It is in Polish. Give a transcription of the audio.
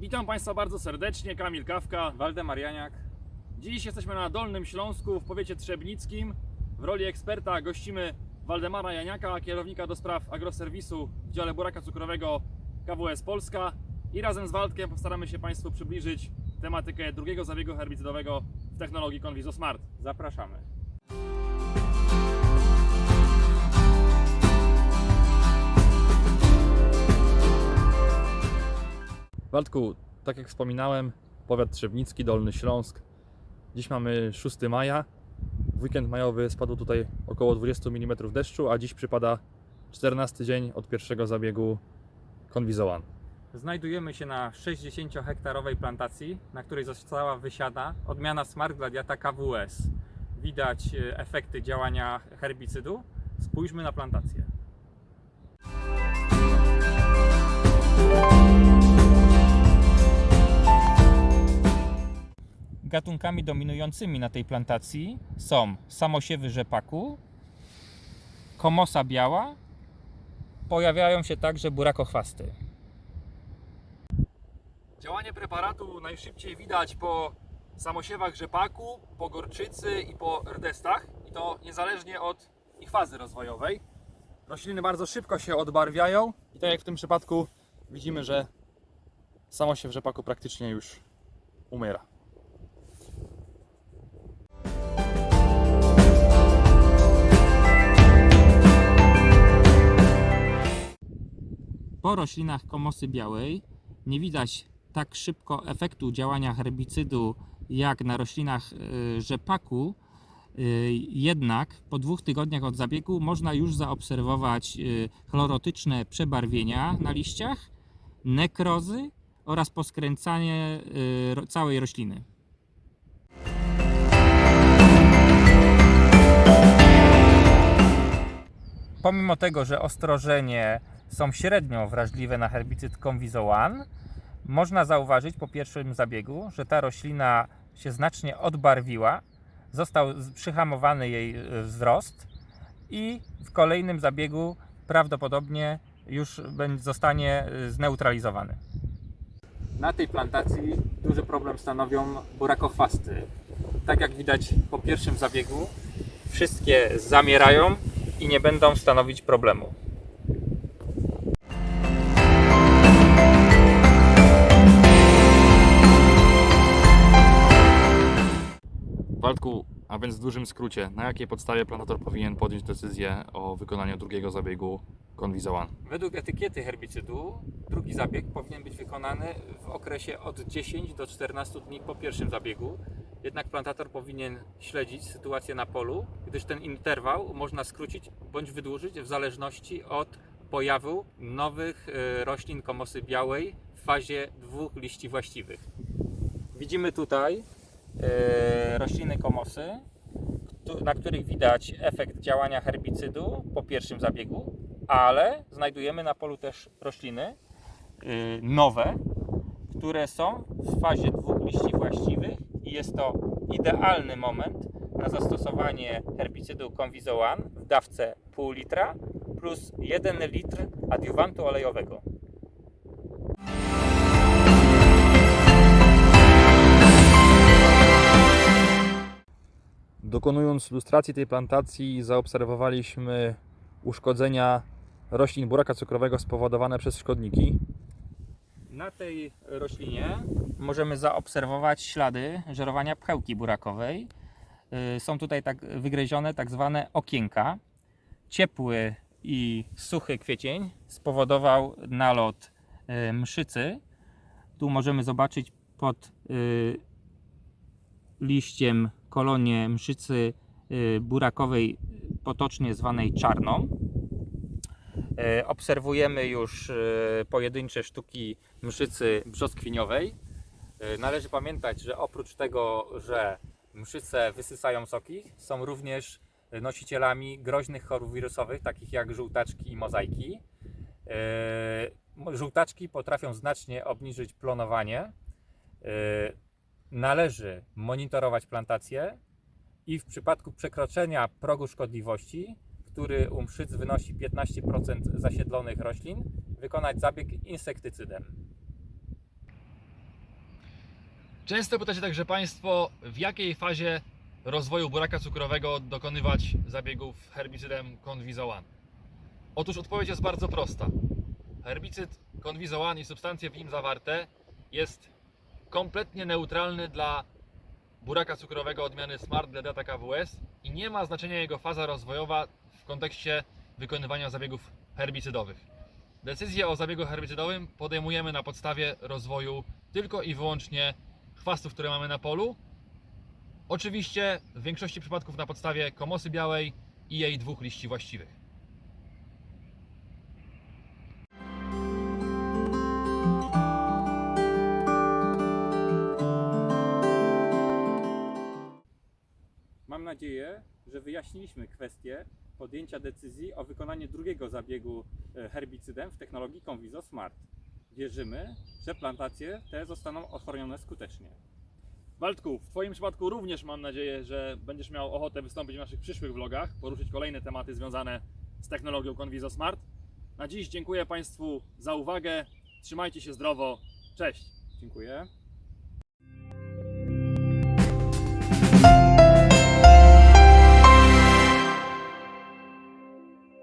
Witam Państwa bardzo serdecznie, Kamil Kawka. Waldemar Janiak. Dziś jesteśmy na Dolnym Śląsku w powiecie trzebnickim. W roli eksperta gościmy Waldemara Janiaka, kierownika do spraw agroserwisu w dziale buraka cukrowego KWS Polska. I razem z Waldkiem postaramy się Państwu przybliżyć tematykę drugiego zabiegu herbicydowego w technologii Conviso Smart. Zapraszamy. Waldku, tak jak wspominałem, powiat trzebnicki, Dolny Śląsk. Dziś mamy 6 maja. W weekend majowy spadło tutaj około 20 mm deszczu, a dziś przypada 14 dzień od pierwszego zabiegu Conviso One. Znajdujemy się na 60-hektarowej plantacji, na której została wysiana odmiana Smart Gladiata KWS. Widać e, efekty działania herbicydu. Spójrzmy na plantację. Gatunkami dominującymi na tej plantacji są samosiewy rzepaku, komosa biała, pojawiają się także burakochwasty. Działanie preparatu najszybciej widać po samosiewach rzepaku, po gorczycy i po rdestach i to niezależnie od ich fazy rozwojowej. Rośliny bardzo szybko się odbarwiają i tak jak w tym przypadku widzimy, że samosiew rzepaku praktycznie już umiera. Po roślinach komosy białej nie widać tak szybko efektu działania herbicydu jak na roślinach y, rzepaku. Y, Jednak po dwóch tygodniach od zabiegu można już zaobserwować y, chlorotyczne przebarwienia na liściach, nekrozy oraz poskręcanie całej rośliny. Pomimo tego, że ostrożenie są średnio wrażliwe na herbicyd Conviso One, można zauważyć po pierwszym zabiegu, że ta roślina się znacznie odbarwiła, został przyhamowany jej e, wzrost i w kolejnym zabiegu prawdopodobnie już zostanie e, zneutralizowany. Na tej plantacji duży problem stanowią burakochwasty. Tak jak widać po pierwszym zabiegu, wszystkie zamierają i nie będą stanowić problemu. Waldku, a więc w dużym skrócie, na jakiej podstawie plantator powinien podjąć decyzję o wykonaniu drugiego zabiegu Conviso One? Według etykiety herbicydu drugi zabieg powinien być wykonany w okresie od 10 do 14 dni po pierwszym zabiegu. Jednak plantator powinien śledzić sytuację na polu, gdyż ten interwał można skrócić bądź wydłużyć w zależności od pojawu nowych e, roślin komosy białej w fazie dwóch liści właściwych. Widzimy tutaj rośliny komosy, na których widać efekt działania herbicydu po pierwszym zabiegu, ale znajdujemy na polu też rośliny y, nowe, które są w fazie dwóch liści właściwych i jest to idealny moment na zastosowanie herbicydu Conviso One w dawce pół litra plus 1 litr adiuwantu olejowego. Dokonując lustracji tej plantacji zaobserwowaliśmy uszkodzenia roślin buraka cukrowego spowodowane przez szkodniki. Na tej roślinie możemy zaobserwować ślady żerowania pchełki burakowej. Y, Są tutaj tak wygryzione tak zwane okienka. Ciepły i suchy kwiecień spowodował nalot y, mszycy. Tu możemy zobaczyć pod y, liściem kolonię mszycy y, burakowej, potocznie zwanej czarną. E, Obserwujemy już e, pojedyncze sztuki mszycy brzoskwiniowej. Należy pamiętać, że oprócz tego, że mszyce wysysają soki, są również nosicielami groźnych chorób wirusowych, takich jak żółtaczki i mozaiki. Mo- Żółtaczki potrafią znacznie obniżyć plonowanie. Należy monitorować plantację i w przypadku przekroczenia progu szkodliwości który u mszyc wynosi 15% zasiedlonych roślin, wykonać zabieg insektycydem. Często pytacie także Państwo, w jakiej fazie rozwoju buraka cukrowego dokonywać zabiegów herbicydem Convizoan. Otóż odpowiedź jest bardzo prosta. Herbicyd Convizoan i substancje w nim zawarte jest kompletnie neutralny dla buraka cukrowego odmiany Smart Bledata KWS i nie ma znaczenia jego faza rozwojowa w kontekście wykonywania zabiegów herbicydowych. Decyzję o zabiegu herbicydowym podejmujemy na podstawie rozwoju tylko i wyłącznie chwastów, które mamy na polu. Oczywiście w większości przypadków na podstawie komosy białej i jej dwóch liści właściwych. Mam nadzieję, że wyjaśniliśmy kwestię podjęcia decyzji o wykonaniu drugiego zabiegu e, herbicydem w technologii Conviso Smart. Wierzymy, że plantacje te zostaną ochronione skutecznie. Waldku, w Twoim przypadku również mam nadzieję, że będziesz miał ochotę wystąpić w naszych przyszłych vlogach, poruszyć kolejne tematy związane z technologią Conviso Smart. Na dziś dziękuję Państwu za uwagę. Trzymajcie się zdrowo. Cześć! Dziękuję.